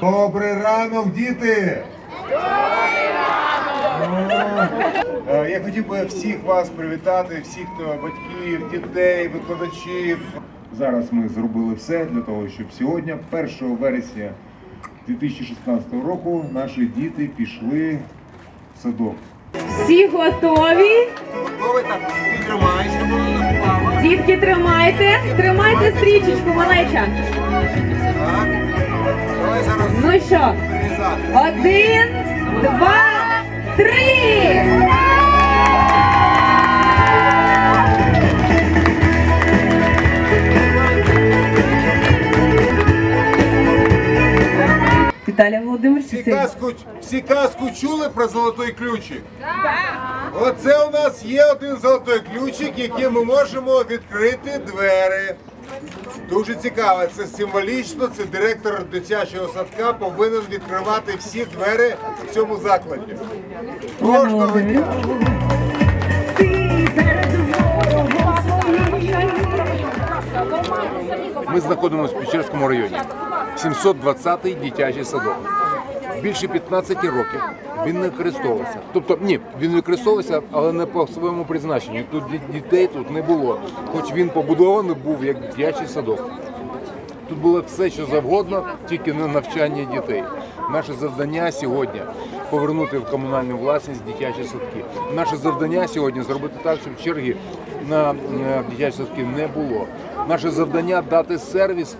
Добрий ранок, діти! Е, Я хотів би всіх вас привітати, всіх хто батьків, дітей, викладачів. Зараз ми зробили все для того, щоб сьогодні, 1 вересня 2016 року, наші діти пішли в садок. Всі готові? Готові так? Ти тримаєш. Дітки, тримайте! Тримайте стрічечку, малеча! Що, один, два, три! Віталія Володимир Всі казку, всі казку чули про золотий ключик? Оце у нас є один золотий ключик, яким ми можемо відкрити двері. Дуже цікаво, це символічно. Це директор дитячого садка повинен відкривати всі двері в цьому закладі. Кожного дня. Ми знаходимося в Печерському районі. 720-й дитячий садок. Більше 15 років він не використовувався. Тобто, ні, він використовувався, але не по своєму призначенню. Тут дітей тут не було. Хоч він побудований був як дитячий садок. Тут було все, що завгодно, тільки не навчання дітей. Наше завдання сьогодні повернути в комунальну власність дитячі садки. Наше завдання сьогодні зробити так, щоб черги на е, дитячі садки не було. Наше завдання дати сервіс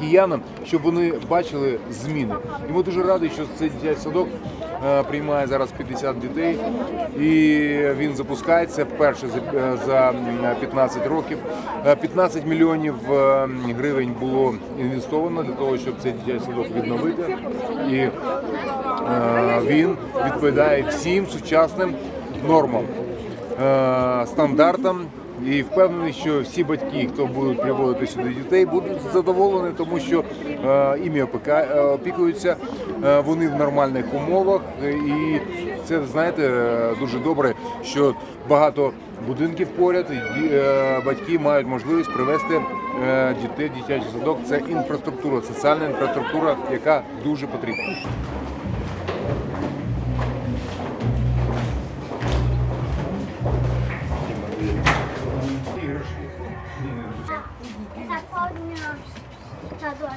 киянам, щоб вони бачили зміни. І ми дуже раді, що цей дитячий садок е, приймає зараз 50 дітей, і він запускається вперше за, е, за м, 15 років. Е, 15 мільйонів е, гривень було інвестовано для того, щоб цей дитячий садок відновити. І е, він відповідає всім сучасним нормам, е, стандартам. І впевнений, що всі батьки, хто будуть приводити сюди дітей, будуть задоволені, тому що е, опіка- е, опікуються, е, вони в нормальних умовах. І це знаєте дуже добре, що багато будинків поряд, і батьки мають можливість привезти дітей дитячий садок. Це інфраструктура, соціальна інфраструктура, яка дуже потрібна. 在包里面，差不多了。